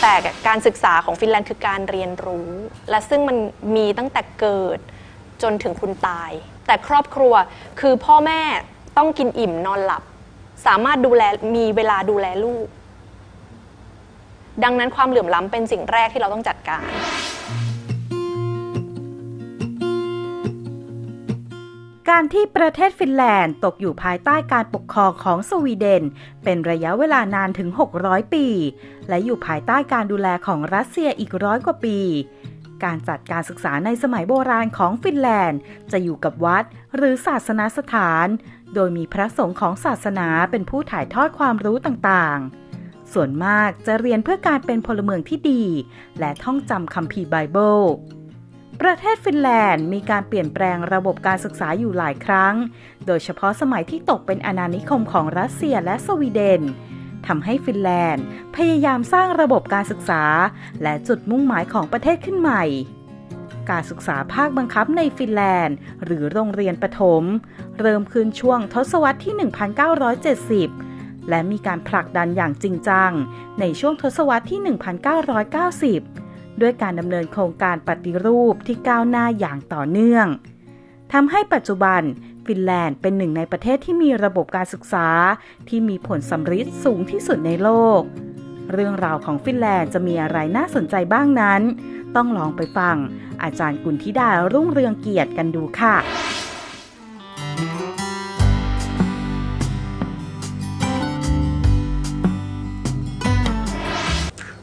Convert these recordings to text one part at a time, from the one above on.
แต่การศึกษาของฟินแลนด์คือการเรียนรู้ และซึ่งมันมีตั้งแต่เกิดจนถึงคุณตาย แต่ครอบครัวคือพ่อแม่ต้องกินอิ่มนอนหลับ สามารถดูแลมีเวลาดูแลลูก ดังนั้นความเหลื่อมล้ำเป็นสิ่งแรกที่เราต้องจัดการ การที่ประเทศฟินแลนด์ตกอยู่ภายใต้การปกครองของสวีเดน เป็นระยะเวลานานถึง 600 ปี และอยู่ภายใต้การดูแลของรัสเซียอีกร้อยกว่าปี การจัดการศึกษาในสมัยโบราณของฟินแลนด์ จะอยู่กับวัดหรือศาสนาสถาน โดยมีพระสงฆ์ของศาสนาเป็นผู้ถ่ายทอดความรู้ต่างๆส่วนมากจะเรียนเพื่อการเป็นพลเมืองที่ดี และท่องจำคัมภีร์ไบเบิล ประเทศฟินแลนด์มีการเปลี่ยนแปลงระบบการศึกษาอยู่หลายครั้ง โดยเฉพาะสมัยที่ตกเป็นอาณานิคมของรัสเซียและสวีเดนทำให้ฟินแลนด์ พยายามสร้างระบบการศึกษา และจุดมุ่งหมายของประเทศขึ้นใหม่ การศึกษาภาคบังคับในฟินแลนด์ หรือโรงเรียนประถม เริ่มขึ้นช่วงทศวรรษที่ 1970 และมีการผลักดันอย่างจริงจัง ในช่วงทศวรรษที่ 1990 ด้วยการดำเนินโครงการปฏิรูปที่ก้าวหน้าอย่างต่อเนื่องทำให้ปัจจุบัน ฟินแลนด์เป็นหนึ่งในประเทศที่มีระบบการศึกษา ที่มีผลสำฤทธิ์สูงที่สุดในโลก เรื่องราวของฟินแลนด์จะมีอะไรน่าสนใจบ้างนั้น ต้องลองไปฟัง อาจารย์กุลธิดารุ่งเรืองเกียรติกันดูค่ะ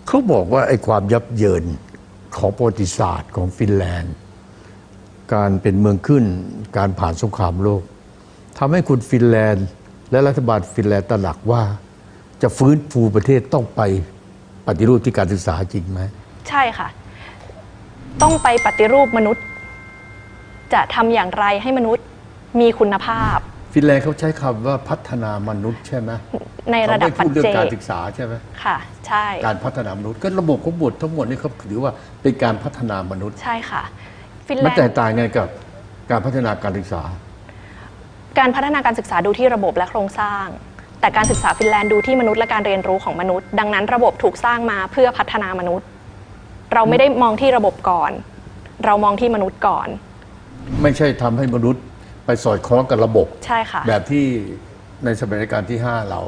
เขาบอกว่าไอ้ความยับเยิน ของประวัติศาสตร์ของฟินแลนด์ การเป็นเมืองขึ้นการผ่านสงครามโลกทำให้คุณฟินแลนด์ และรัฐบาลฟินแลนด์ตระหนักว่า จะฟื้นฟูประเทศต้องไปปฏิรูปที่การศึกษาจริงไหมใช่ค่ะ ต้องไปปฏิรูปมนุษย์ จะทำอย่างไรให้มนุษย์มีคุณภาพ ฟินแลนด์เขาใช้คำว่าพัฒนามนุษย์ใช่ไหมในระดับเขาไม่ปัจพูดเรื่อเจงการกศึกษาใช่ไหมค่ะ ใช่ การพัฒนามนุษย์ก็ระบบของบททั้งหมดนี่เขาถือว่าเป็นการพัฒนามนุษย์ ใช่ค่ะ ฟินแลมันนแตกด์ต่างไงกับการพัฒนาการศึกษา การพัฒนาการศึกษาดูที่ระบบและโครงสร้าง แต่การศึกษาฟินแลนด์ดูที่มนุษย์และการเรียนรู้ของมนุษย์ ดังนั้นระบบถูกสร้างมาเพื่อพัฒนามนุษย์ เราไม่ได้มองที่ระบบก่อน เรามองที่มนุษย์ก่อน ไม่ใช่ทำให้มนุษย์ ไปสอดคล้องกับระบบ ใช่ค่ะ แบบที่ในสมัยรัชกาลที่ 5 เรา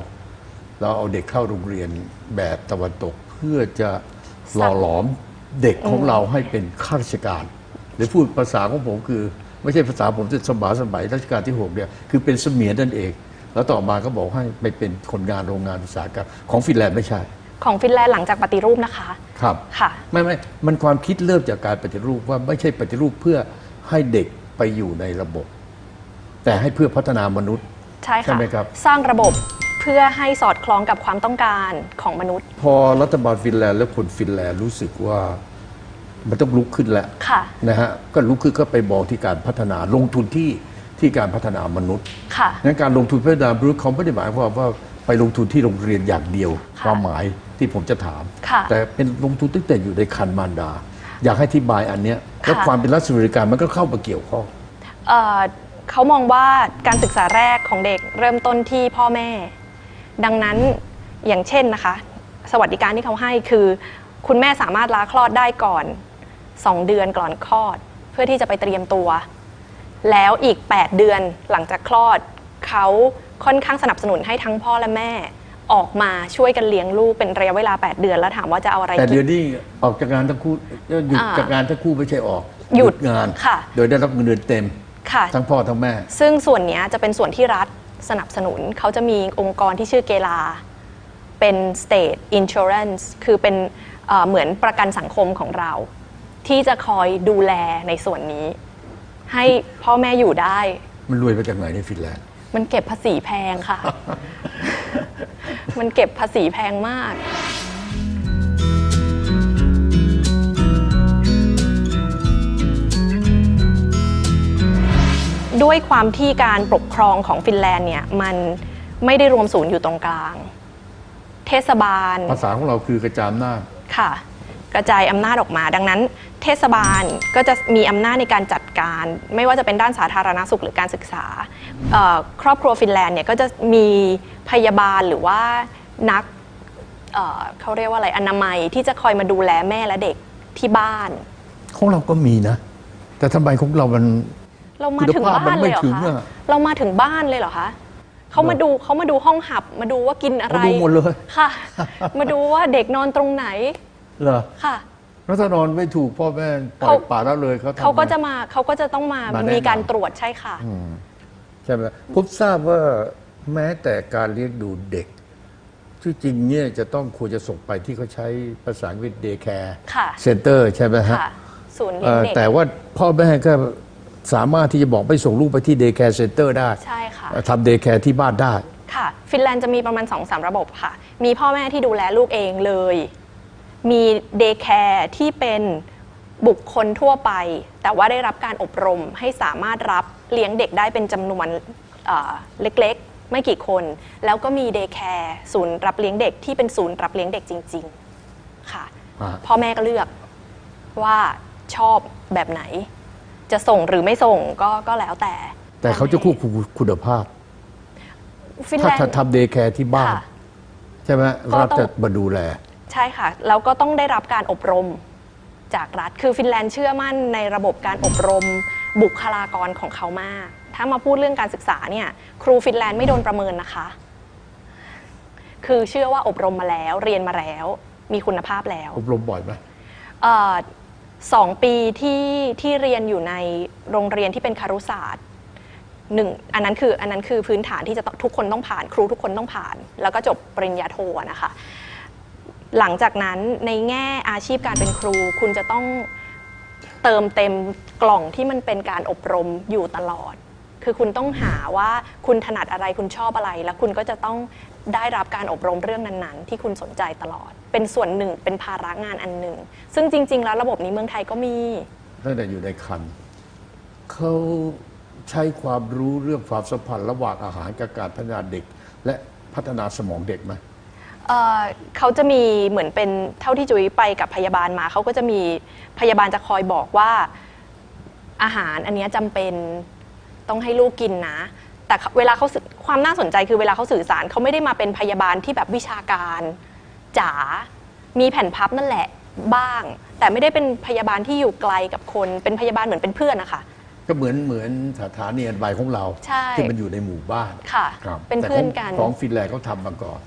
เราเอาเด็กเข้าโรงเรียนแบบตะวันตกเพื่อจะหล่อหลอมเด็กของเราให้เป็นข้าราชการหรือพูดภาษาของผมคือไม่ใช่ภาษาผมจะสมัยสมัยรัชกาลที่6เนี่ยคือเป็นเสมียนนั่นเอง แล้วต่อมาก็บอกให้ไปเป็นคนงานโรงงานอุตสาหกรรมของฟินแลนด์ไม่ใช่ ของฟินแลนด์หลังจากปฏิรูปนะคะ ครับค่ะไม่ไม่มันความคิดเริ่มจากการปฏิรูปว่าไม่ใช่ปฏิรูปเพื่อให้เด็กไปอยู่ในระบบ แต่ให้เพื่อพัฒนามนุษย์ ใช่ใช่ค่ะไหมครับ สร้างระบบเพื่อให้สอดคล้องกับความต้องการของมนุษย์พอรัฐบาลฟินแลนด์และคนฟินแลนด์รู้สึกว่ามันต้องลุกขึ้นแล้ว ค่ะ นะฮะก็ลุกขึ้นก็ไปมองที่การพัฒนาลงทุนที่ที่การพัฒนามนุษย์ค่ะงั้นการลงทุนพัฒนามนุษย์เขาไม่ได้หมายความว่าไปลงทุนที่โรงเรียนอย่างเดียว ค่ะความหมายที่ผมจะถาม ค่ะ แต่เป็นลงทุนตั้งแต่อยู่ในคันมารดา อยากให้ที่บายอันเนี้ยแล้วค่ะความเป็นรัฐสวัสดิการมันก็เข้ามาเกี่ยวข้อง เอ่อ เขามองว่าการศึกษาแรกของเด็กเริ่มต้นที่พ่อแม่ ดังนั้นอย่างเช่นนะคะ สวัสดิการที่เขาให้คือ คุณแม่สามารถลาคลอดได้ก่อน 2 เดือนก่อนคลอด เพื่อที่จะไปเตรียมตัว แล้วอีก 8 เดือนหลังจากคลอด เขาค่อนข้างสนับสนุนให้ทั้งพ่อและแม่ออกมาช่วยกันเลี้ยงลูกเป็นระยะเวลา 8 เดือนแล้วถามว่าจะเอาอะไรแต่กิเดือนนนี้ออกจากงานทั้งคู่เอ่อหยุดอ่าจากงานทั้งคู่ไม่ใช่ออก หยุดงานค่ะโดยได้รับเงินเดือนเต็ม ค่ะ ทั้งพ่อทั้งแม่ ซึ่งส่วนเนี้ยจะเป็นส่วนที่รัฐสนับสนุน เขาจะมีองค์กรที่ชื่อเกลา เป็น state insurance คือเป็นเอ่อเหมือนประกันสังคมของเรา ที่จะคอยดูแลในส่วนนี้ ให้พ่อแม่อยู่ได้ มันรวยมาจากไหนในฟินแลนด์ มันเก็บภาษีแพงค่ะ มันเก็บภาษีแพงมาก ด้วยความที่การปกครองของฟินแลนด์เนี่ยมันไม่ได้รวมศูนย์อยู่ตรงกลาง เทศบาลภาษาของเราคือกระจายอำนาจค่ะ กระจายอำนาจออกมา ดังนั้น เทศบาลก็จะมีอำนาจในการจัดการ ไม่ว่าจะเป็นด้านสาธารณสุขหรือการศึกษาเอ่อครอบครัวฟินแลนด์เนี่ยก็จะมีพยาบาลหรือว่านักเอ่อเขาเรียกว่าอะไรอนามัยที่จะคอยมาดูแลแม่และเด็กที่บ้าน ของเราก็มีนะ แต่ทำไมของเรามัน เรามาถึงคุณภาพบ้านเลยเหรอมันไม่ถึงคะอะเรามาถึงบ้านเลยเหรอคะเขามาดูเขามาดูห้องหับ มาดูว่ากินอะไรเขาดูหมดเลยค่ะ มาดูว่าเด็กนอนตรงไหนเหรอค่ะแล้วถ้านอนไม่ถูกพ่อแม่ปล่อยเขาป่าละเลยเขาทำเขาก็ไงจะมาเขาก็จะต้องมามาแนะนำมีการตรวจใช่ค่ะอืมใช่ไหมผมทราบว่าแม้แต่การเลี้ยงดูเด็กที่จริงเนี่ยจะต้องควรจะส่งไปที่เขาใช้ภาษาอังกฤษเดย์แคร์ค่ะเซ็นเตอร์ใช่ไหมฮะค่ะศูนย์เลี้เอ่ยงอเด็กแต่ว่าพ่อแม่ก็ สามารถที่จะบอกไปส่งลูกไปที่เดย์แคร์เซ็นเตอร์ได้ใช่ค่ะ ทำเดย์แคร์ที่บ้านได้ ค่ะ ฟินแลนด์จะมีประมาณ2อสระบบค่ะ มีพ่อแม่ที่ดูแลลูกเองเลย มีเดย์แคร์ที่เป็นบุคคลทั่วไป แต่ว่าได้รับการอบรมให้สามารถรับเลี้ยงเด็กได้เป็นจำนวนเอ่อเล็กๆ ไม่กี่คน แล้วก็มีเดย์แคร์ศูนย์รับเลี้ยงเด็กที่เป็นศูนย์รับเลี้ยงเด็กจริง ๆ ค่ะ อ่า พ่อแม่ก็เลือกว่าชอบแบบไหน จะส่งหรือไม่ส่งก็ก็แล้วแต่แต่เขาจะควบคุมคุณภาพ ฟินถ้าแลนด์ถ้าทำเดย์แคร์ที่บ้าน ค่ะ ใช่ไหมก็รัฐต้องจะมาดูแล ใช่ค่ะ แล้วก็ต้องได้รับการอบรมจากรัฐ คือฟินแลนด์เชื่อมั่นในระบบการอบรมบุคลากรของเขามาก ถ้ามาพูดเรื่องการศึกษาเนี่ย ครูฟินแลนด์ไม่โดนประเมินนะคะ คือเชื่อว่าอบรมมาแล้ว เรียนมาแล้ว มีคุณภาพแล้ว อบรมบ่อยไหม เอ่อ สองปีที่ที่เรียนอยู่ในโรงเรียนที่เป็นคารุศาสตร์หนึ่งอันนั้นคืออันนั้นคือพื้นฐานที่จะต้องทุกคนต้องผ่านครูทุกคนต้องผ่าน แล้วก็จบปริญญาโทนะคะ หลังจากนั้นในแง่อาชีพการเป็นครู คุณจะต้องเติมเต็มกล่องที่มันเป็นการอบรมอยู่ตลอด คือคุณต้องหาว่าคุณถนัดอะไรคุณชอบอะไร แล้วคุณก็จะต้องได้รับการอบรมเรื่องนั้นๆ ที่คุณสนใจตลอด เป็นส่วนหนึ่งเป็นภาระงานอันหนึ่ง ซึ่งจริง ๆ แล้วระบบนี้เมืองไทยก็มีตั้งแต่อยู่ในคันเขาใช้ความรู้เรื่องความสัมพันธ์ระหว่างอาหารกับการพัฒนาเด็ก และพัฒนาสมองเด็กไหมเอ่อเขาจะมีเหมือนเป็นเท่าที่จุ๋ยไปกับพยาบาลมาเขาก็จะมีพยาบาลจะคอยบอกว่าอาหารอันเนี้ยจำเป็น ต้องให้ลูกกินนะ แต่เวลาเขาสื่อความน่าสนใจคือเวลาเขาสื่อสารเขาไม่ได้มาเป็นพยาบาลที่แบบวิชาการจ๋ามีแผ่นพับนั่นแหละบ้าง แต่ไม่ได้เป็นพยาบาลที่อยู่ไกลกับคนเป็นพยาบาลเหมือนเป็นเพื่อนนะคะก็เหมือนเหมือนสถานีอนามัยของเรา ใช่ที่มันอยู่ในหมู่บ้านค่ะครับเป็นแต่เพื่อนของกัน ของฟินแลนด์เขาทำมาก่อน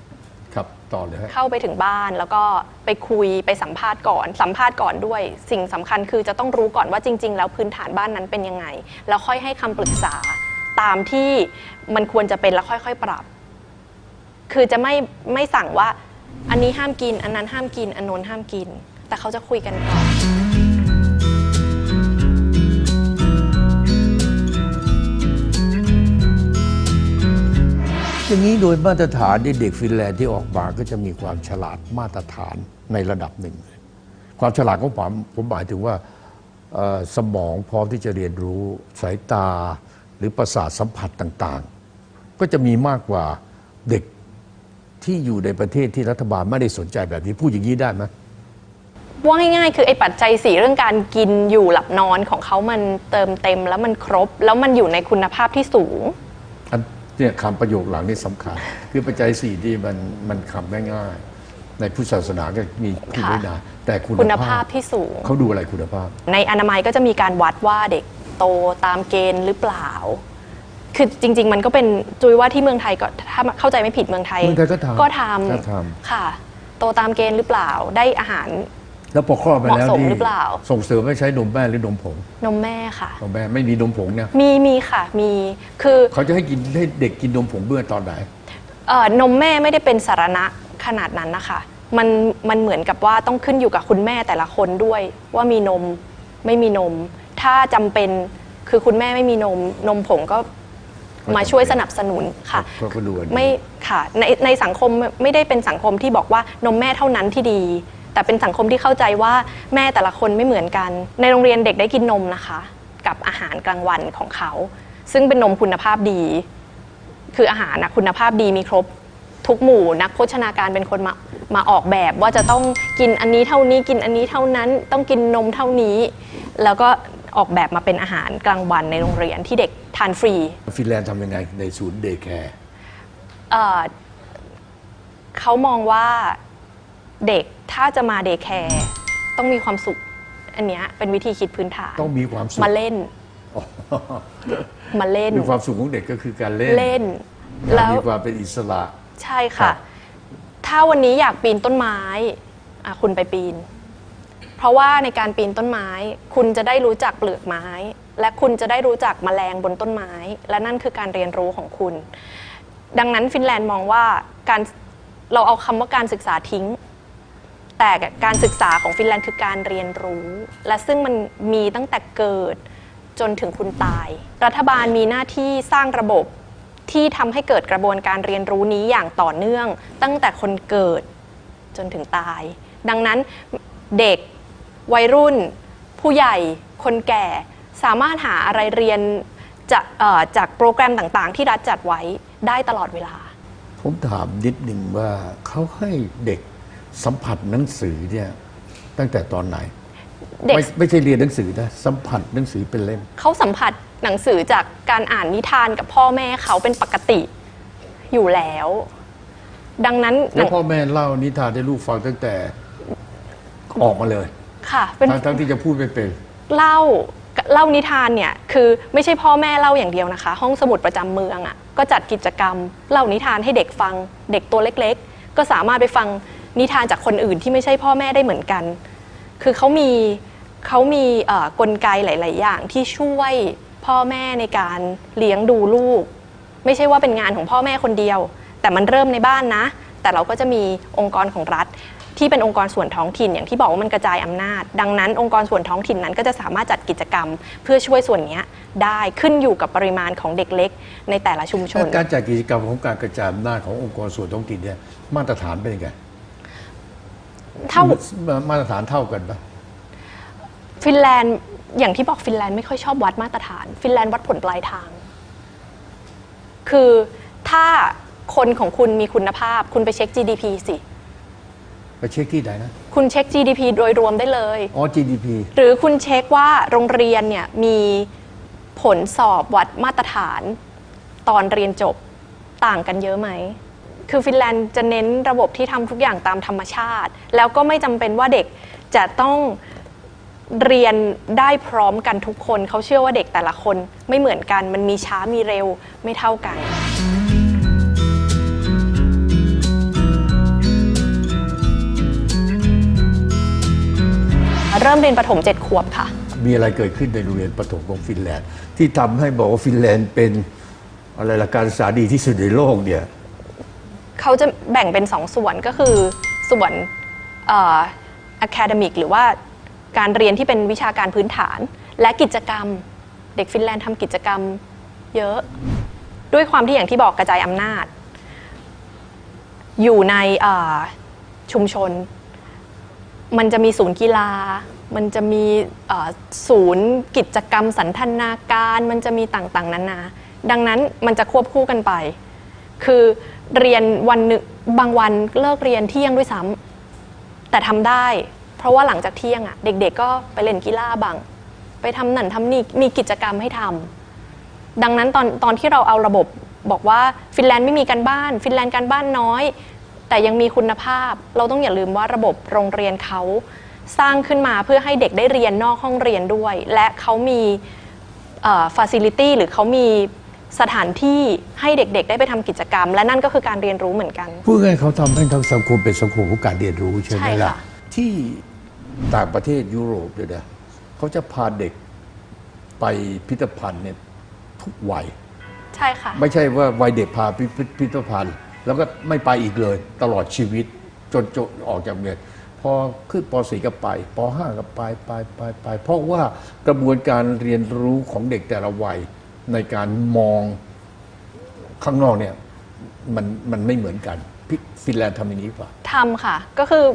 ครับต่อเลยฮะ เข้าไปถึงบ้านแล้วก็ไปคุยไปสัมภาษณ์ก่อน สัมภาษณ์ก่อนด้วย สิ่งสำคัญคือจะต้องรู้ก่อนว่าจริง ๆ แล้วพื้นฐานบ้านนั้นเป็นยังไง แล้วค่อยให้คำปรึกษาตามที่มันควรจะเป็นแล้วค่อยๆปรับ คือจะไม่ไม่สั่งว่า อันนี้ห้ามกิน อันนั้นห้ามกิน อันโน้นห้ามกิน แต่เขาจะคุยกันก่อน อย่างนี้โดยมาตรฐานที่เด็กฟินแลนด์ที่ออกมาก็จะมีความฉลาดมาตรฐานในระดับหนึ่ง ความฉลาดของผมผมหมายถึงว่าสมองพร้อมที่จะเรียนรู้สายตาหรือประสาทสัมผัสต่างๆ ก็จะมีมากกว่าเด็กที่อยู่ในประเทศที่รัฐบาลไม่ได้สนใจแบบนี้พูดอย่างนี้ได้ไหมว่าง่ายๆ คือไอ้ปัจจัยสี่เรื่องการกินอยู่หลับนอนของเขามันเติมเต็มแล้วมันครบ แล้วมันอยู่ในคุณภาพที่สูง เนี่ยคำประโยคหลังนี่สำคัญ คือปัจจัยสี่ที่มันมันคำง่ายๆในพุทธศาสนาก็มีพูดไว้นานแต่คุณคุณภาพที่สูง เขาดูอะไรคุณภาพ ในอนามัยก็จะมีการวัดว่าเด็กโตตามเกณฑ์หรือเปล่า คือจริง ๆ มันก็เป็นจุยว่าที่เมืองไทยก็ถ้าเข้าใจไม่ผิดเมืองไทยเมืองไทยก็ทำก็ทก็ทำค่ะ โตตามเกณฑ์หรือเปล่าได้อาหาร แล้วพอคลอดมาแล้วเหมาะสมนี่หรือเปล่า ส่งเสริมให้ใช้นมแม่หรือนมผงนมแม่ค่ะ นมแม่ไม่มีนมผงเนี่ยมีมีค่ะมีคือเขาจะให้กินให้เด็กกินนมผงเมื่อตอนไหน เอ่อนมแม่ไม่ได้เป็นสารณะขนาดนั้นนะคะมันมันเหมือนกับว่าต้องขึ้นอยู่กับคุณแม่แต่ละคนด้วย ว่ามีนมไม่มีนม ถ้าจำเป็นคือคุณแม่ไม่มีนม นมผงก็มาช่วยสนับสนุนค่ะ ก็ก็ดูอันนี้ ไม่ค่ะในในสังคมไม่ได้เป็นสังคมที่บอกว่านมแม่เท่านั้นที่ดี แต่เป็นสังคมที่เข้าใจว่าแม่แต่ละคนไม่เหมือนกัน ในโรงเรียนเด็กได้กินนมนะคะ กับอาหารกลางวันของเขา ซึ่งเป็นนมคุณภาพดี คืออาหารนะคุณภาพดีมีครบทุกหมู่นักโภชนาการเป็นคนมามาออกแบบว่าจะต้องกินอันนี้เท่านี้กินอันนี้เท่านั้นต้องกินนมเท่านี้ แล้วก็ออกแบบมาเป็นอาหารกลางวันในโรงเรียนที่เด็กทานฟรีฟินแลนด์ทำยังไงในศูนย์เดย์แคร์เอ่อเขามองว่า เด็กถ้าจะมาเดย์แคร์ต้องมีความสุข อันเนี้ยเป็นวิธีคิดพื้นฐานต้องมีความสุขมาเล่นมาเล่น มีความสุขของเด็กก็คือการเล่นเล่นการแล้วมีความเป็นอิสระ ใช่ครัค่ะ บ ถ้าวันนี้อยากปีนต้นไม้อะคุณไปปีน เพราะว่าในการปีนต้นไม้ คุณจะได้รู้จักเปลือกไม้ และคุณจะได้รู้จักแมลงบนต้นไม้ และนั่นคือการเรียนรู้ของคุณ ดังนั้นฟินแลนด์มองว่าการเราเอาคำว่าการศึกษาทิ้ง แต่การศึกษาของฟินแลนด์คือการเรียนรู้ และซึ่งมันมีตั้งแต่เกิดจนถึงคุณตาย รัฐบาลมีหน้าที่สร้างระบบที่ทำให้เกิดกระบวนการเรียนรู้นี้อย่างต่อเนื่อง ตั้งแต่คนเกิดจนถึงตาย ดังนั้นเด็กวัยรุ่น ผู้ใหญ่คนแก่สามารถหาอะไรเรียนจากจากโปรแกรมต่างๆ ที่รัฐจัดไว้ได้ตลอดเวลา ผมถามนิดหนึ่งว่าเขาให้เด็ก สัมผัสหนังสือเนี่ยตั้งแต่ตอนไหน เด็กไม่ไม่ใช่เรียนหนังสือนะสัมผัสหนังสือเป็นเล่ม เขาสัมผัสหนังสือจากการอ่านนิทานกับพ่อแม่เขาเป็นปกติอยู่แล้ว ดังนั้นหแล้นัวงพ่อแม่เล่านิทานให้ลูกฟังตั้งแต่ออกมาเลยค่ะเป็นทั้งทั้งที่จะพูดไม่เป็นเล่าเล่านิทานเนี่ยคือไม่ใช่พ่อแม่เล่าอย่างเดียวนะคะ ห้องสมุดประจำเมืองอะ่ะก็จัดกิจกรรมเล่านิทานให้เด็กฟังเด็กตัวเล็ก ๆ ก็สามารถไปฟัง นิทานจากคนอื่นที่ไม่ใช่พ่อแม่ได้เหมือนกัน คือเขามีเขามีกลไกหลาย ๆ อย่างที่ช่วยพ่อแม่ในการเลี้ยงดูลูก ไม่ใช่ว่าเป็นงานของพ่อแม่คนเดียว แต่มันเริ่มในบ้านนะ แต่เราก็จะมีองค์กรของรัฐ ที่เป็นองค์กรส่วนท้องถิ่นอย่างที่บอกว่ามันกระจายอำนาจ ดังนั้นองค์กรส่วนท้องถิ่นนั้นก็จะสามารถจัดกิจกรรม เพื่อช่วยส่วนนี้ได้ขึ้นอยู่กับปริมาณของเด็กเล็ก ในแต่ละชุมชน การจัดกิจกรรมของการกระจายอำนาจขององค์กรส่วนท้องถิ่นเนี่ยมาตรฐานเป็นยังไง เท่ามาตรฐานเท่ากันปะฟินแลนด์อย่างที่บอกฟินแลนด์ไม่ค่อยชอบวัดมาตรฐาน ฟินแลนด์วัดผลปลายทาง คือถ้าคนของคุณมีคุณภาพ คุณไปเช็ค GDP สิไปเช็คที่ไหนนะ คุณเช็ค GDP โดยรวมได้เลย อ๋อ GDP หรือคุณเช็คว่าโรงเรียนเนี่ยมีผลสอบวัดมาตรฐาน ตอนเรียนจบต่างกันเยอะไหม คือฟินแลนด์จะเน้นระบบที่ทำทุกอย่างตามธรรมชาติ แล้วก็ไม่จำเป็นว่าเด็กจะต้องเรียนได้พร้อมกันทุกคน เขาเชื่อว่าเด็กแต่ละคนไม่เหมือนกัน มันมีช้ามีเร็วไม่เท่ากัน เริ่มเรียนประถมเจ็ดขวบค่ะ มีอะไรเกิดขึ้นในโรงเรียนประถมของฟินแลนด์ ที่ทำให้บอกว่าฟินแลนด์เป็นอะไรละการศึกษาดีที่สุดในโลกเนี่ย เขาจะแบ่งเป็นสองส่วนก็คือส่วนเอ่อ academic หรือว่าการเรียนที่เป็นวิชาการพื้นฐาน และกิจกรรมเด็กฟินแลนด์ทำกิจกรรมเยอะ ด้วยความที่อย่างที่บอกกระจายอำนาจ อยู่ในเอ่อชุมชน มันจะมีศูนย์กีฬา มันจะมีเอ่อศูนย์กิจกรรมสันทนาการ มันจะมีต่างๆนานา ดังนั้นมันจะควบคู่กันไป คือเรียนวันหนึงบางวันเลิกเรียนเที่ยงด้วยซ้ำแต่ทำได้ เพราะว่าหลังจากเที่ยงอะ่ะเด็ก ๆ ก็ไปเล่นกีฬาบ้าง ไปทำนั่นทำนี่มีกิจกรรมให้ทำ ดังนั้นตอนตอนที่เราเอาระบบบอกว่าฟินแลนด์ไม่มีการบ้าน ฟินแลนด์การบ้านน้อย แต่ยังมีคุณภาพ เราต้องอย่าลืมว่าระบบโรงเรียนเขาสร้างขึ้นมาเพื่อให้เด็กได้เรียนนอกห้องเรียนด้วย และเขามีฟ a ซิลิตี้หรือเขามี สถานที่ให้เด็กๆ ได้ไปทำกิจกรรม และนั่นก็คือการเรียนรู้เหมือนกัน พูดง่ายๆเขาทำให้ทั้งสังคมเป็นสังคมของการเรียนรู้ใช่ไหมใช่ล่ะ ค่ะ ที่ต่างประเทศยุโรปเนี่ยนะเขาจะพาเด็กไปพิพิธภัณฑ์เนี่ยทุกวัย ใช่ค่ะ ไม่ใช่ว่าวัยเด็กพาพิพิพิพิธภัณฑ์ แล้วก็ไม่ไปอีกเลย ตลอดชีวิตจนจบออกจากเรียนพอขึ้นป .4 ก็ไปป .5 ก็ไปไปไปไปเพราะว่ากระบวนการเรียนรู้ของเด็กแต่ละวัย ในการมองข้างนอกเนี่ยมันมันไม่เหมือนกันฟินแลนด์ทำอย่างนี้ป่ะทำค่ะ ก็คือ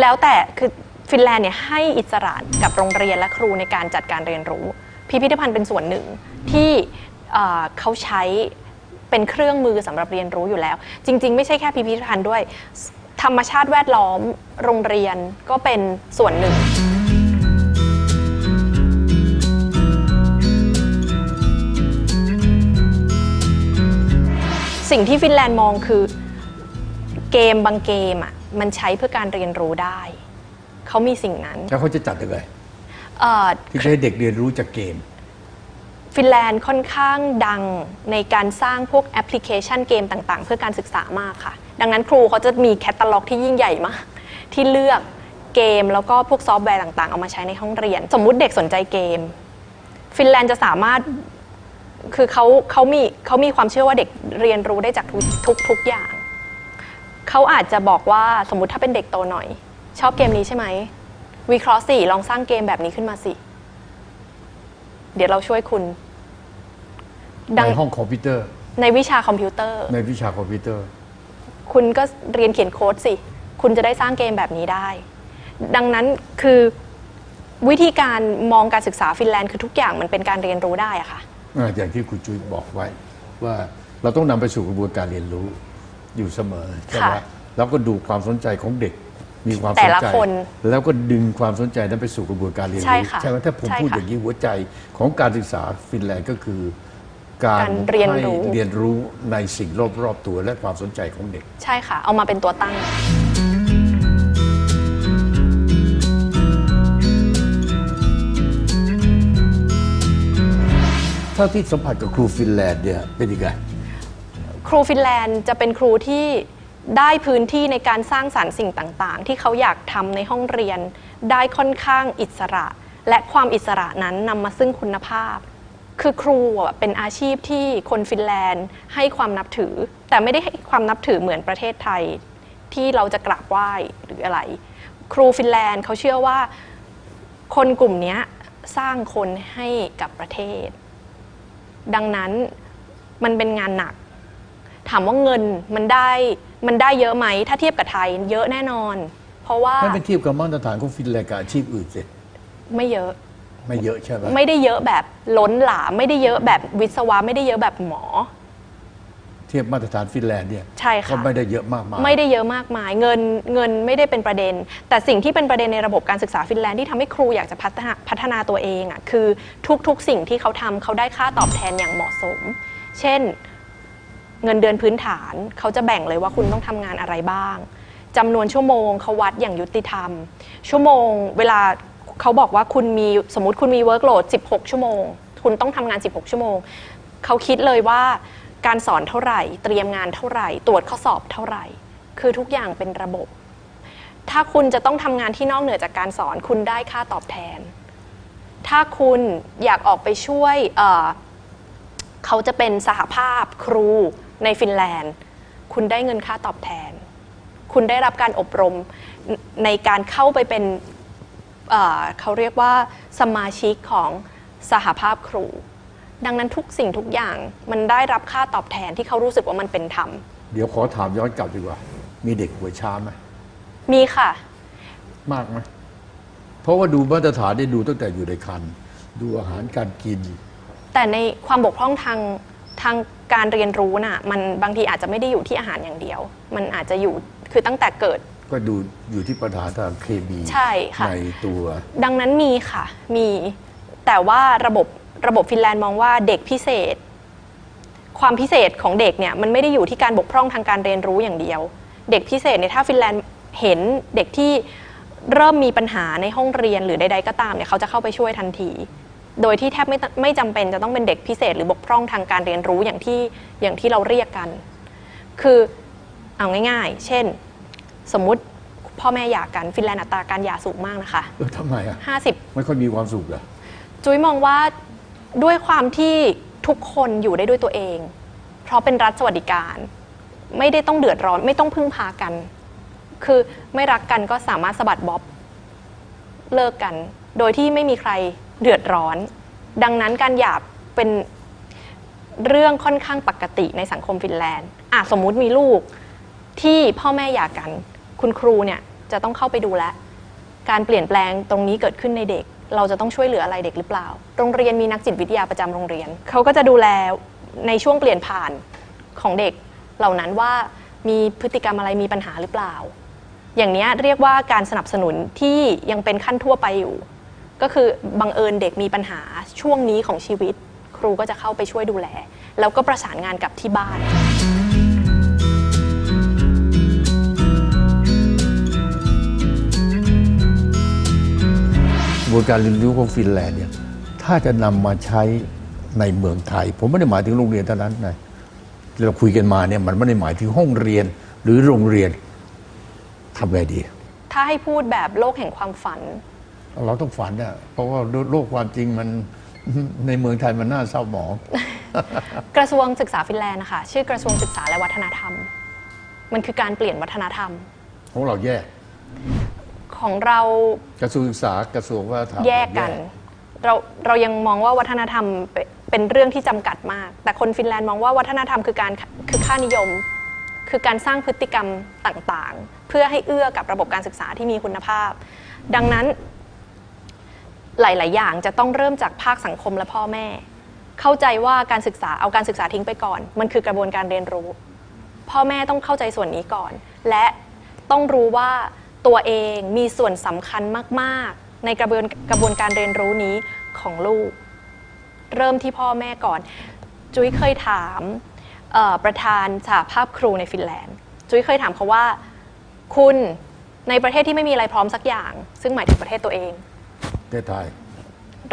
แล้วแต่คือฟินแลนด์เนี่ยให้อิสระกับโรงเรียนและครูในการจัดการเรียนรู้ พิพิธภัณฑ์เป็นส่วนหนึ่งที่เอ่อเขาใช้เป็นเครื่องมือสำหรับเรียนรู้อยู่แล้ว จริง ๆ ไม่ใช่แค่พิพิธภัณฑ์ด้วย ธรรมชาติแวดล้อมโรงเรียนก็เป็นส่วนหนึ่ง สิ่งที่ฟินแลนด์มองคือเกมบางเกมอะมันใช้เพื่อการเรียนรู้ได้ เขามีสิ่งนั้นแล้วเขาจะจัดยังไงเอ่อ ที่จะให้เด็กเรียนรู้จากเกม ฟินแลนด์ค่อนข้างดังในการสร้างพวกแอปพลิเคชันเกมต่างๆ เพื่อการศึกษามากค่ะ ดังนั้นครูเขาจะมีแคตตาล็อกที่ยิ่งใหญ่มาก ที่เลือกเกมแล้วก็พวกซอฟต์แวร์ต่างๆ เอามาใช้ในห้องเรียน สมมุติเด็กสนใจเกม ฟินแลนด์จะสามารถ คือเขาเขามีเขามีความเชื่อว่าเด็กเรียนรู้ได้จากทุกทุกทุกอย่าง เขาอาจจะบอกว่าสมมุติถ้าเป็นเด็กโตหน่อย ชอบเกมนี้ใช่ไหมวิเคราะห์สิลองสร้างเกมแบบนี้ขึ้นมาสิ เดี๋ยวเราช่วยคุณดังในห้องคอมพิวเตอร์ ในวิชาคอมพิวเตอร์ ในวิชาคอมพิวเตอร์ คุณก็เรียนเขียนโค้ดสิ คุณจะได้สร้างเกมแบบนี้ได้ ดังนั้นคือวิธีการมองการศึกษาฟินแลนด์คือทุกอย่างมันเป็นการเรียนรู้ได้อะค่ะ อ่าอย่างที่คุณจุ้ยบอกไว้ ว่าเราต้องนำไปสู่กระบวนการเรียนรู้อยู่เสมอใช่ไหมค่ะแล้วก็ดูความสนใจของเด็กมีความแต่สนละใจคนแล้วก็ดึงความสนใจนั้นไปสู่กระบวนการเรียนใช่รู้ค่ะไหมถ้าผมใช่พูดค่ะอย่างนี้หัวใจของการศึกษาฟินแลนด์ก็คือ การการเรียนรู้ให้เรียนรู้ในสิ่งรอบๆตัวและความสนใจของเด็ก ใช่ค่ะ เอามาเป็นตัวตั้ง เท่าที่สัมผัสกับครูฟินแลนด์เนี่ยเป็นยังไง ครูฟินแลนด์จะเป็นครูที่ได้พื้นที่ในการสร้างสารรค์สิ่งต่าง ๆ ที่เขาอยากทำในห้องเรียน ได้ค่อนข้างอิสระ และความอิสระนั้นนำมาซึ่งคุณภาพ คือครูอะเป็นอาชีพที่คนฟินแลนด์ให้ความนับถือ แต่ไม่ได้ให้ความนับถือเหมือนประเทศไทย ที่เราจะกราบไหว้หรืออะไร ครูฟินแลนด์เขาเชื่อว่า คนกลุ่มเนี้ยสร้างคนให้กับประเทศ ดังนั้นมันเป็นงานหนัก ถามว่าเงินมันได้มันได้เยอะไหม ถ้าเทียบกับไทยเยอะแน่นอน เพราะว่าไม่ไปเทียบกับมาตรฐานของฟินแลนด์กับอาชีพอื่นสิไม่เยอะ ไม่เยอะใช่ไหมไม่ได้เยอะแบบล้นหลามไม่ได้เยอะแบบวิศวะไม่ได้เยอะแบบหมอเทียบมาตรฐานฟินแลนด์เนี่ยใช่ค่ะ ก็ไม่ได้เยอะมากมาย ไม่ได้เยอะมากมาย เงินเงินไม่ได้เป็นประเด็น แต่สิ่งที่เป็นประเด็นในระบบการศึกษาฟินแลนด์ที่ทำให้ครูอยากจะพัฒนาพัฒนาตัวเองอะคือทุกๆ สิ่งที่เขาทำเขาได้ค่าตอบแทนอย่างเหมาะสม เช่น เงินเดือนพื้นฐานเขาจะแบ่งเลยว่าคุณต้องทำงานอะไรบ้างจำนวนชั่วโมงเขาวัดอย่างยุติธรรม ชั่วโมงเวลาเขาบอกว่าคุณมีสมมติคุณมีเวิร์กโหลด16 ชั่วโมง คุณต้องทำงาน 16 ชั่วโมงเขาคิดเลยว่า การสอนเท่าไหร่ เตรียมงานเท่าไหร่ ตรวจข้อสอบเท่าไหร่ คือทุกอย่างเป็นระบบ ถ้าคุณจะต้องทำงานที่นอกเหนือจากการสอนคุณได้ค่าตอบแทน ถ้าคุณอยากออกไปช่วยเเขาจะเป็นสหภาพครูในฟินแลนด์ คุณได้เงินค่าตอบแทน คุณได้รับการอบรมในการเข้าไปเป็นเเขาเรียกว่าสมาชิกของสหภาพครู ดังนั้นทุกสิ่งทุกอย่างมันได้รับค่าตอบแทนที่เขารู้สึกว่ามันเป็นธรรม เดี๋ยวขอถามย้อนกลับดีกว่า มีเด็กป่วยช้าไหมมีค่ะ มากไหมเพราะว่าดูมาตรฐานได้ดูตั้งแต่อยู่ในคันดูอาหารการกิน แต่ในความบกพร่องทางทางการเรียนรู้น่ะ มันบางทีอาจจะไม่ได้อยู่ที่อาหารอย่างเดียว มันอาจจะอยู่คือตั้งแต่เกิดก็ดูอยู่ที่ปัญหาทางเคมีใช่ค่ะในตัว ดังนั้นมีค่ะ มีแต่ว่าระบบ ระบบฟินแลนด์มองว่าเด็กพิเศษ ความพิเศษของเด็กเนี่ยมันไม่ได้อยู่ที่การบกพร่องทางการเรียนรู้อย่างเดียว เด็กพิเศษเนี่ยถ้าฟินแลนด์เห็นเด็กที่เริ่มมีปัญหาในห้องเรียนหรือใด ๆ ก็ตามเนี่ยเขาจะเข้าไปช่วยทันที โดยที่แทบไม่ตไม่จำเป็นจะต้องเป็นเด็กพิเศษ หรือบกพร่องทางการเรียนรู้อย่างที่อย่างที่เราเรียกกัน คือเอาง่าย ๆ เช่น สมมุติพ่อแม่หย่ากันฟินแลนด์อัตราการหย่าสูงมากนะคะเออทำไมอะ50ไม่ค่อยมีความสุขเหรอจุ้ยมองว่า ด้วยความที่ทุกคนอยู่ได้ด้วยตัวเอง เพราะเป็นรัฐสวัสดิการ ไม่ได้ต้องเดือดร้อน ไม่ต้องพึ่งพากัน คือไม่รักกันก็สามารถสะบัดบ๊อบเลิกกัน โดยที่ไม่มีใครเดือดร้อน ดังนั้นการหย่าเป็นเรื่องค่อนข้างปกติในสังคมฟินแลนด์อะสมมุติมีลูกที่พ่อแม่หย่ากัน คุณครูเนี่ยจะต้องเข้าไปดูแลการเปลี่ยนแปลงตรงนี้เกิดขึ้นในเด็ก เราจะต้องช่วยเหลืออะไรเด็กหรือเปล่า โรงเรียนมีนักจิตวิทยาประจำโรงเรียน เขาก็จะดูแลในช่วงเปลี่ยนผ่านของเด็กเหล่านั้นว่ามีพฤติกรรมอะไรมีปัญหาหรือเปล่า อย่างนี้เรียกว่าการสนับสนุนที่ยังเป็นขั้นทั่วไปอยู่ ก็คือบังเอิญเด็กมีปัญหาช่วงนี้ของชีวิต ครูก็จะเข้าไปช่วยดูแล แล้วก็ประสานงานกับที่บ้าน บวนการเรียนรู้ของฟินแลนด์เนี่ยถ้าจะนำมาใช้ในเมืองไทย ผมไม่ได้หมายถึงโรงเรียนเท่านั้นนะที่เราคุยกันมาเนี่ยมันไม่ได้หมายถึงห้องเรียนหรือโรงเรียนทำไงดี ถ้าให้พูดแบบโลกแห่งความฝัน เราต้องฝันอะเพราะว่าโลกความจริงมันในเมืองไทยมันน่าเศร้าหมอง กระทรวงศึกษาฟินแลนด์นะคะชื่อกระทรวงศึกษาและวัฒนธรรม มันคือการเปลี่ยนวัฒนธรรม ของเราแยก ของเรากระทรวงศึกษากระทรวงวัฒนธรรมแยกกัน เราเรายังมองว่าวัฒนธรรมเป็นเป็นเรื่องที่จำกัดมาก แต่คนฟินแลนด์มองว่าวัฒนธรรมคือการคือค่านิยม คือการสร้างพฤติกรรมต่างๆ เพื่อให้เอื้อกับระบบการศึกษาที่มีคุณภาพ ดังนั้น หลาย ๆ อย่างจะต้องเริ่มจากภาคสังคมและพ่อแม่ เข้าใจว่าการศึกษาเอาการศึกษาทิ้งไปก่อน มันคือกระบวนการเรียนรู้ พ่อแม่ต้องเข้าใจส่วนนี้ก่อน และต้องรู้ว่า ตัวเองมีส่วนสำคัญมาก ๆ ในกระบวนกระบวนการเรียนรู้นี้ของลูก เริ่มที่พ่อแม่ก่อน จุ้ยเคยถามเอ่อประธานสหภาพครูในฟินแลนด์ จุ้ยเคยถามเขาว่า คุณในประเทศที่ไม่มีอะไรพร้อมสักอย่าง ซึ่งหมายถึงประเทศตัวเองประเทศไทย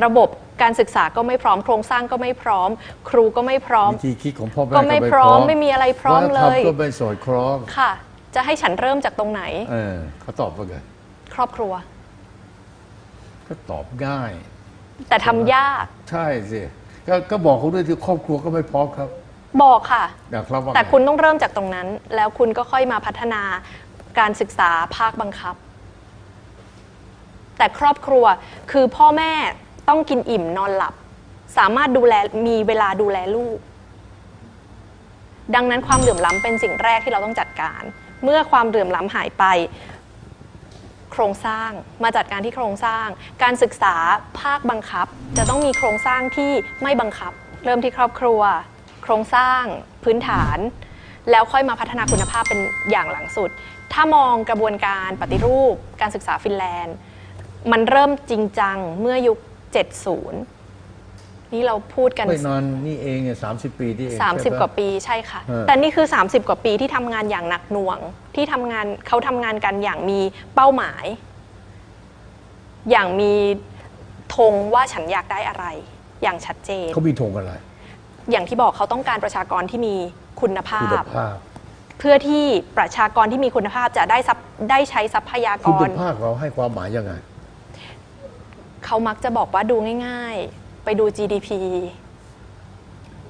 ระบบการศึกษาก็ไม่พร้อมโครงสร้างก็ไม่พร้อม ครูก็ไม่พร้อมวิธีคิดของพ่อแม่ก็ไม่พร้อมไม่มีอะไรพร้อมเลยวัฒนธรรก็ไม่สอดคล้องค่ะ จะให้ฉันเริ่มจากตรงไหน เออเขาตอบว่าไงครอบครัว ก็ตอบง่าย แต่ทำยาก ใช่สิก็ก็บอกเขาด้วยที่ครอบครัวก็ไม่พร้อมครับบอกค่ะนะครับว่าไงแต่คุณต้องเริ่มจากตรงนั้น แล้วคุณก็ค่อยมาพัฒนาการศึกษาภาคบังคับ แต่ครอบครัวคือพ่อแม่ต้องกินอิ่มนอนหลับ สามารถดูแลมีเวลาดูแลลูก ดังนั้นความเหลื่อมล้ำเป็นสิ่งแรกที่เราต้องจัดการ เมื่อความเหลื่อมล้ำหายไป โครงสร้างมาจัดการที่โครงสร้าง การศึกษาภาคบังคับ จะต้องมีโครงสร้างที่ไม่บังคับ เริ่มที่ครอบครัว โครงสร้าง พื้นฐาน แล้วค่อยมาพัฒนาคุณภาพเป็นอย่างหลังสุด ถ้ามองกระบวนการปฏิรูป การศึกษาฟินแลนด์ มันเริ่มจริงจังเมื่อยุค 70 นี่เราพูดกัน ไม่นานนี่เองสามสิบปีที่เองใช่ปะ30 กว่าปีใช่ค่ะ เออ แต่นี่คือ 30 กว่าปีที่ทำงานอย่างหนักหน่วง ที่ทำงานเขาทำงานกันอย่างมีเป้าหมาย อย่างมีธงว่าฉันอยากได้อะไร อย่างชัดเจน เขามีธงอะไรอย่างที่บอกเขาต้องการประชากรที่มีคุณภาคุณพ ภาพเพื่อที่ประชากรที่มีคุณภาพจะได้ทรัพย์ได้ใช้ทรัพยากคุณร ภาพเราให้ความหมายยังไง เขามักจะบอกว่าดูง่ายๆ ไปดู GDP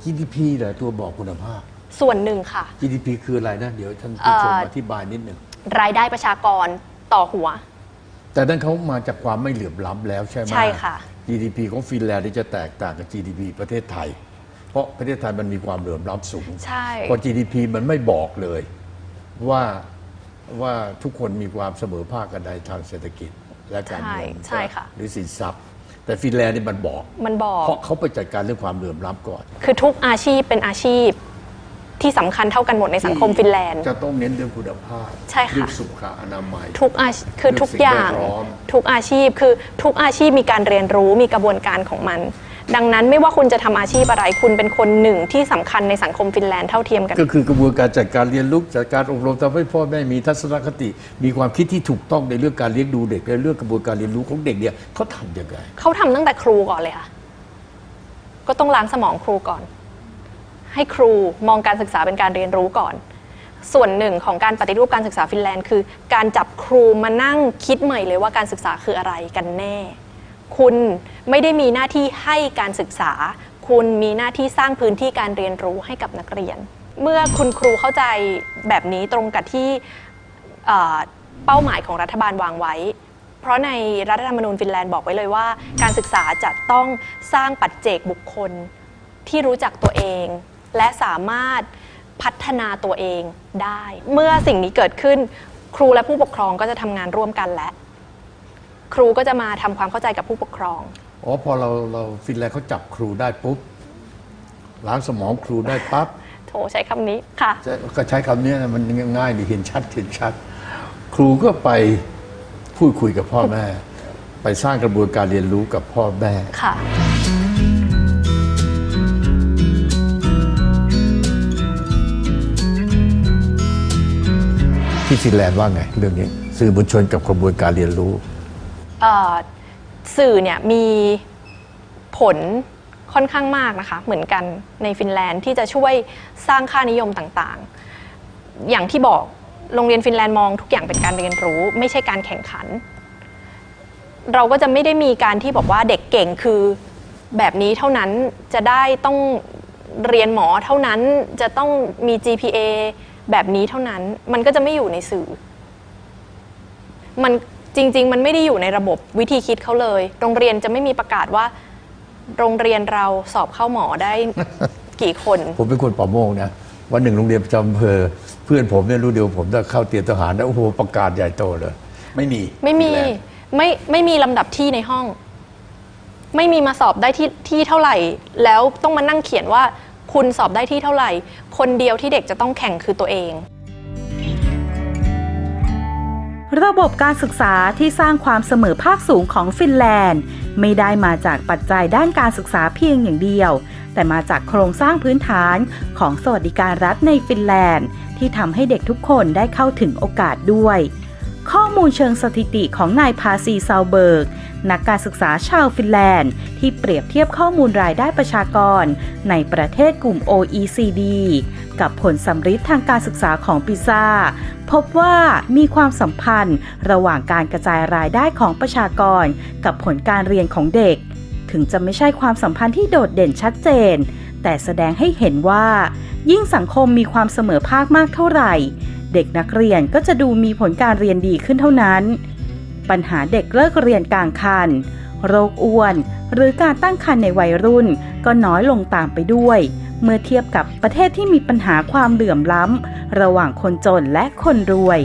GDP เหรอตัวบอกคุณภาพ ส่วนหนึ่งค่ะ GDP คืออะไรนะ เดี๋ยวท่านผู้ชมเอ่ออธิบายนิดหนึ่ง รายได้ประชากรต่อหัว แต่นั่นเขามาจากความไม่เหลื่อมล้ำแล้วใช่ไหม ใช่ค่ะ GDP ของฟินแลนด์นี่จะแตกต่างกับ GDP ประเทศไทย เพราะประเทศไทยมันมีความเหลื่อมล้ำสูง ใช่เพราะ GDP มันไม่บอกเลยว่าว่าทุกคนมีความเสมอภาคกันในทางเศรษฐกิจและการใช่เงินใช่ค่ะ หรือสินทรัพย์ แต่ฟินแลนด์นี่มันบอกมันบอก เพราะเขาไปจัดการเรื่องความเหลื่อมล้ำก่อน คือทุกอาชีพเป็นอาชีพที่สำคัญเท่ากันหมดในสังคมฟินแลนด์ จะต้องเน้นเรื่องคุณภาพใช่ค่ะ เรื่องสุขอนามัย ทุกอาชีพคือทุกอย่าง เรื่องสิ่งแวดล้อม ทุกอาชีพคือทุกอาชีพมีการเรียนรู้มีกระบวนการของมัน ดังนั้นไม่ว่าคุณจะทำอาชีพอะไรคุณเป็นคนหนึ่งที่สำคัญในสังคมฟินแลนด์เท่าเทียมกัน ก็คือกระบวนการจัดการเรียนรู้จัดการอบรมทำให้พ่อแม่มีทัศนคติ มีความคิดที่ถูกต้องในเรื่องการเลี้ยงดูเด็กในเรื่องกระบวนการเรียนรู้ของเด็กเนี่ยเขาทำยังไงเขาทำตั้งแต่ครูก่อนเลยค่ะก็ต้องล้างสมองครูก่อน ให้ครูมองการศึกษาเป็นการเรียนรู้ก่อน ส่วนหนึ่งของการปฏิรูปการศึกษาฟินแลนด์ คือ การจับครูมานั่งคิดใหม่เลยว่าการศึกษาคืออะไรกันแน่ คุณไม่ได้มีหน้าที่ให้การศึกษา คุณมีหน้าที่สร้างพื้นที่การเรียนรู้ให้กับนักเรียน เมื่อคุณครูเข้าใจแบบนี้ตรงกับที่เป้าหมายของรัฐบาลวางไว้ เพราะในรัฐธรรมนูญฟินแลนด์บอกไว้เลยว่า การศึกษาจะต้องสร้างปัจเจกบุคคลที่รู้จักตัวเอง และสามารถพัฒนาตัวเองได้ เมื่อสิ่งนี้เกิดขึ้นครูและผู้ปกครองก็จะทำงานร่วมกันและ ครูก็จะมาทำความเข้าใจกับผู้ปกครอง อ๋อพอเราเราฟินแลนด์เขาจับครูได้ปุ๊บล้างสมองครูได้ปั๊บโถใช้คำนี้ค่ะใช้ก็ใช้คำนี้นะมันง่ายดีเห็นชัดเห็นชัด ครูก็ไปพูดคุยกับพ่อแม่ ไปสร้างกระบวนการเรียนรู้กับพ่อแม่ ค่ะ ที่ฟินแลนด์ว่าไง เรื่องนี้สื่อมวลชนกับกระบวนการเรียนรู้เอ่อ สื่อเนี่ยมีผลค่อนข้างมากนะคะ เหมือนกันในฟินแลนด์ที่จะช่วยสร้างค่านิยมต่างๆ อย่างที่บอกโรงเรียนฟินแลนด์มองทุกอย่างเป็นการเรียนรู้ ไม่ใช่การแข่งขัน เราก็จะไม่ได้มีการที่บอกว่าเด็กเก่งคือแบบนี้เท่านั้นจะได้ต้องเรียนหมอเท่านั้นจะต้องมี GPA แบบนี้เท่านั้น มันก็จะไม่อยู่ในสื่อ มัน จริง ๆ มันไม่ได้อยู่ในระบบวิธีคิดเขาเลย โรงเรียนจะไม่มีประกาศว่า โรงเรียนเราสอบเข้าหมอได้ กี่คน ผมเป็นคนป่าโมงนะวันหนึ่งโรงเรียนประจำอำเภอเพื่อนผมเนี่ยรู้เดียวผมจะเข้าเตรียมทหารนะโอ้โหประกาศใหญ่โตเลย ไม่มีไม่มีฟินแลนด์ไม่ไม่มีลำดับที่ในห้อง ไม่มีมาสอบได้ที่ที่เท่าไหร่ แล้วต้องมานั่งเขียนว่า คุณสอบได้ที่เท่าไหร่ คนเดียวที่เด็กจะต้องแข่งคือตัวเอง ระบบการศึกษาที่สร้างความเสมอภาคสูงของฟินแลนด์ ไม่ได้มาจากปัจจัยด้านการศึกษาเพียงอย่างเดียว แต่มาจากโครงสร้างพื้นฐานของสวัสดิการรัฐในฟินแลนด์ ที่ทำให้เด็กทุกคนได้เข้าถึงโอกาสด้วย ข้อมูลเชิงสถิติของนายพาซีซาวเบิร์ก นักการศึกษาชาวฟินแลนด์ ที่เปรียบเทียบข้อมูลรายได้ประชากร ในประเทศกลุ่ม OECD กับผลสัมฤทธิ์ทางการศึกษาของปิซ่า พบว่ามีความสัมพันธ์ระหว่างการกระจายรายได้ของประชากร กับผลการเรียนของเด็ก ถึงจะไม่ใช่ความสัมพันธ์ที่โดดเด่นชัดเจน แต่แสดงให้เห็นว่า ยิ่งสังคมมีความเสมอภาคมากเท่าไหร่ เด็กนักเรียนก็จะดูมีผลการเรียนดีขึ้นเท่านั้น ปัญหาเด็กเลิกเรียนกลางคัน โรคอ้วน หรือการตั้งครรภ์ในวัยรุ่นก็น้อยลงตามไปด้วย เมื่อเทียบกับประเทศที่มีปัญหาความเหลื่อมล้ำ ระหว่างคนจนและคนรวย